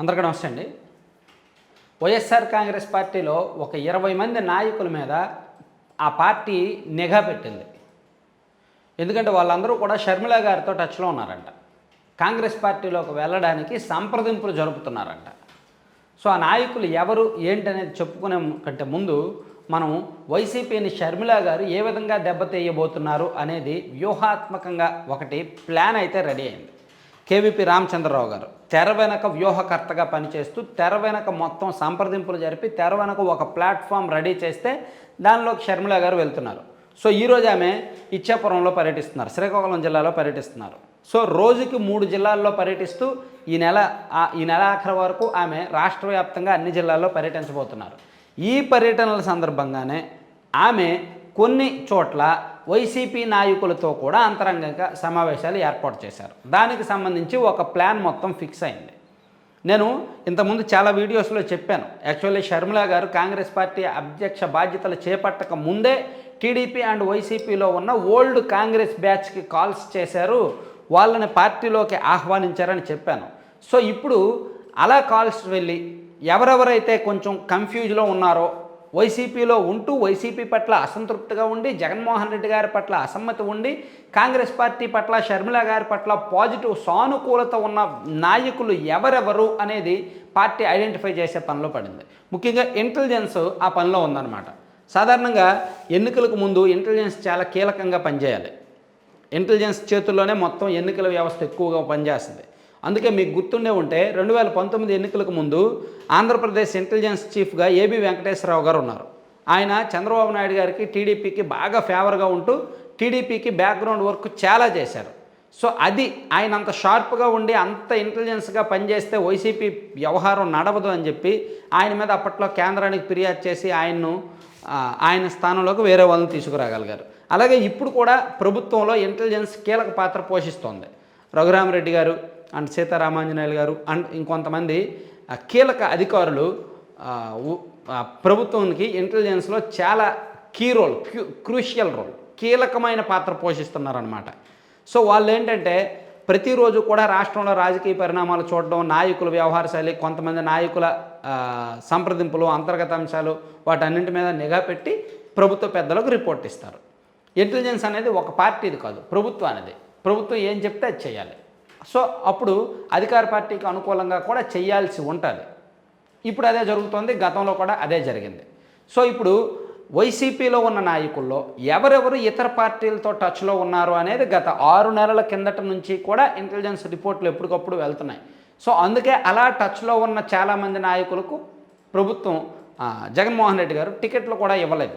అందరికీ నమస్తే అండి. వైఎస్ఆర్ కాంగ్రెస్ పార్టీలో ఒక ఇరవై మంది నాయకుల మీద ఆ పార్టీ నిఘా పెట్టింది. ఎందుకంటే వాళ్ళందరూ కూడా షర్మిల గారితో టచ్లో ఉన్నారంట. కాంగ్రెస్ పార్టీలోకి వెళ్ళడానికి సంప్రదింపులు జరుపుతున్నారంట. సో ఆ నాయకులు ఎవరు ఏంటనేది చెప్పుకునే కంటే ముందు మనం వైసీపీని షర్మిల గారు ఏ విధంగా దెబ్బతీయబోతున్నారు అనేది వ్యూహాత్మకంగా ఒకటి ప్లాన్ అయితే రెడీ అయింది. కేవీపీ రామచంద్రరావు గారు. తెర వెనక వ్యూహకర్తగా పనిచేస్తూ తెర వెనక మొత్తం సంప్రదింపులు జరిపి తెర వెనక ఒక ప్లాట్ఫామ్ రెడీ చేస్తే దానిలోకి షర్మిల గారు వెళ్తున్నారు. సో ఈరోజు ఆమె ఇచ్చాపురంలో పర్యటిస్తున్నారు శ్రీకాకుళం జిల్లాలో పర్యటిస్తున్నారు. సో రోజుకి మూడు జిల్లాల్లో పర్యటిస్తూ ఈ నెల ఈ నెల ఆఖరి వరకు ఆమె రాష్ట్ర వ్యాప్తంగా అన్ని జిల్లాల్లో పర్యటించబోతున్నారు. ఈ పర్యటనల సందర్భంగానే ఆమె కొన్ని చోట్ల వైసీపీ నాయకులతో కూడా అంతరంగంగా సమావేశాలు ఏర్పాటు చేశారు. దానికి సంబంధించి ఒక ప్లాన్ మొత్తం ఫిక్స్ అయింది. నేను ఇంతకుముందు చాలా వీడియోస్లో చెప్పాను. యాక్చువల్లీ షర్మిల గారు కాంగ్రెస్ పార్టీ అధ్యక్ష బాధ్యతలు చేపట్టక ముందే టీడీపీ అండ్ వైసీపీలో ఉన్న ఓల్డ్ కాంగ్రెస్ బ్యాచ్కి కాల్స్ చేశారు. వాళ్ళని పార్టీలోకి ఆహ్వానించారని చెప్పాను. సో ఇప్పుడు అలా కాల్స్ వెళ్ళి ఎవరెవరైతే కొంచెం కన్ఫ్యూజ్లో ఉన్నారో వైసీపీలో ఉంటూ వైసీపీ పట్ల అసంతృప్తిగా ఉండి జగన్మోహన్ రెడ్డి గారి పట్ల అసమ్మతి ఉండి కాంగ్రెస్ పార్టీ పట్ల షర్మిల గారి పట్ల పాజిటివ్ సానుకూలత ఉన్న నాయకులు ఎవరెవరు అనేది పార్టీ ఐడెంటిఫై చేసే పనిలో పడింది. ముఖ్యంగా ఇంటెలిజెన్స్ ఆ పనిలో ఉందన్నమాట. సాధారణంగా ఎన్నికలకు ముందు ఇంటెలిజెన్స్ చాలా కీలకంగా పనిచేయాలి. ఇంటెలిజెన్స్ చేతుల్లోనే మొత్తం ఎన్నికల వ్యవస్థ ఎక్కువగా పనిచేస్తుంది. అందుకే మీకు గుర్తుండే ఉంటే రెండు వేల పంతొమ్మిది ఎన్నికలకు ముందు ఆంధ్రప్రదేశ్ ఇంటెలిజెన్స్ చీఫ్గా ఏబి వెంకటేశ్వరరావు గారు ఉన్నారు. ఆయన చంద్రబాబు నాయుడు గారికి టీడీపీకి బాగా ఫేవర్గా ఉంటూ టీడీపీకి బ్యాక్గ్రౌండ్ వర్క్ చాలా చేశారు. సో అది ఆయన అంత షార్ప్గా ఉండి అంత ఇంటెలిజెన్స్గా పనిచేస్తే వైసీపీ వ్యవహారం నడవదు అని చెప్పి ఆయన మీద అప్పట్లో కేంద్రానికి ఫిర్యాదు చేసి ఆయన్ను ఆయన స్థానంలోకి వేరే వాళ్ళని తీసుకురాగలిగారు. అలాగే ఇప్పుడు కూడా ప్రభుత్వంలో ఇంటెలిజెన్స్ కీలక పాత్ర పోషిస్తోంది. రఘురామరెడ్డి గారు అండ్ సీతారామాంజనేయులు గారు అండ్ ఇంకొంతమంది కీలక అధికారులు ప్రభుత్వానికి ఇంటెలిజెన్స్లో చాలా కీ రోల్ క్యూ క్రూషియల్ రోల్ కీలకమైన పాత్ర పోషిస్తున్నారనమాట సో వాళ్ళు ఏంటంటే ప్రతిరోజు కూడా రాష్ట్రంలో రాజకీయ పరిణామాలు చూడడం నాయకుల వ్యవహార శైలి కొంతమంది నాయకుల సంప్రదింపులు అంతర్గత అంశాలు వాటన్నింటి మీద నిఘా పెట్టి ప్రభుత్వ పెద్దలకు రిపోర్ట్ ఇస్తారు. ఇంటెలిజెన్స్ అనేది ఒక పార్టీది కాదు ప్రభుత్వం అనేది. ప్రభుత్వం ఏం చెప్తే అది చేయాలి. సో అప్పుడు అధికార పార్టీకి అనుకూలంగా కూడా చేయాల్సి ఉంటుంది. ఇప్పుడు అదే జరుగుతోంది గతంలో కూడా అదే జరిగింది. సో ఇప్పుడు వైసీపీలో ఉన్న నాయకుల్లో ఎవరెవరు ఇతర పార్టీలతో టచ్లో ఉన్నారు అనేది గత ఆరు నెలల కిందట నుంచి కూడా ఇంటెలిజెన్స్ రిపోర్ట్లు ఎప్పటికప్పుడు వెళ్తున్నాయి. సో అందుకే అలా టచ్లో ఉన్న చాలామంది నాయకులకు ప్రభుత్వం జగన్మోహన్ రెడ్డి గారు టికెట్లు కూడా ఇవ్వలేదు.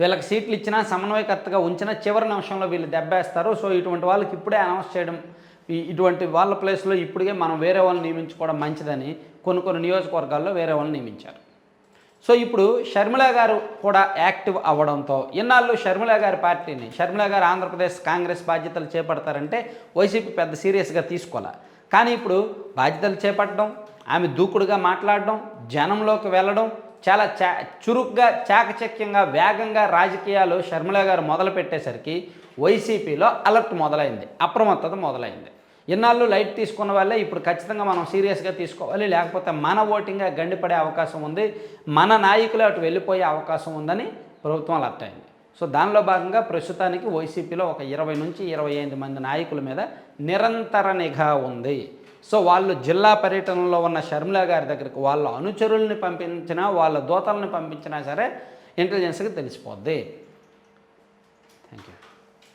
వీళ్ళకి సీట్లు ఇచ్చినా సమన్వయకర్తగా ఉంచినా చివరి నిమిషంలో వీళ్ళు దెబ్బేస్తారు. సో ఇటువంటి వాళ్ళకి ఇప్పుడే అనౌన్స్ చేయడం ఇటువంటి వాళ్ళ ప్లేస్లో ఇప్పటికే మనం వేరే వాళ్ళని నియమించుకోవడం మంచిదని కొన్ని కొన్ని నియోజకవర్గాల్లో వేరే వాళ్ళని నియమించారు. సో ఇప్పుడు షర్మిల గారు కూడా యాక్టివ్ అవ్వడంతో ఇన్నాళ్ళు షర్మిల గారి పార్టీని షర్మిల గారు ఆంధ్రప్రదేశ్ కాంగ్రెస్ బాధ్యతలు చేపడతారంటే వైసీపీ పెద్ద సీరియస్గా తీసుకోలే కానీ ఇప్పుడు బాధ్యతలు చేపట్టడం ఆమె దూకుడుగా మాట్లాడడం జనంలోకి వెళ్ళడం చాలా చా చురుగ్గా చాకచక్యంగా వేగంగా రాజకీయాలు షర్మిల గారు మొదలు పెట్టేసరికి వైసీపీలో అలర్ట్ మొదలైంది అప్రమత్తత మొదలైంది. ఇన్నాళ్ళు లైట్ తీసుకున్న వాళ్ళే ఇప్పుడు ఖచ్చితంగా మనం సీరియస్గా తీసుకోవాలి లేకపోతే మన ఓటింగ్గా గండిపడే అవకాశం ఉంది మన నాయకులు అటు వెళ్ళిపోయే అవకాశం ఉందని ప్రభుత్వం అలర్ట్ అయింది. సో దానిలో భాగంగా ప్రస్తుతానికి వైసీపీలో ఒక ఇరవై నుంచి ఇరవై ఐదు మంది నాయకుల మీద నిరంతర నిఘా ఉంది. సో వాళ్ళు జిల్లా పర్యటనలో ఉన్న షర్మిల గారి దగ్గరికి వాళ్ళ అనుచరుల్ని పంపించినా వాళ్ళ దూతల్ని పంపించినా సరే ఇంటెలిజెన్స్కి తెలిసిపోద్ది. Thank you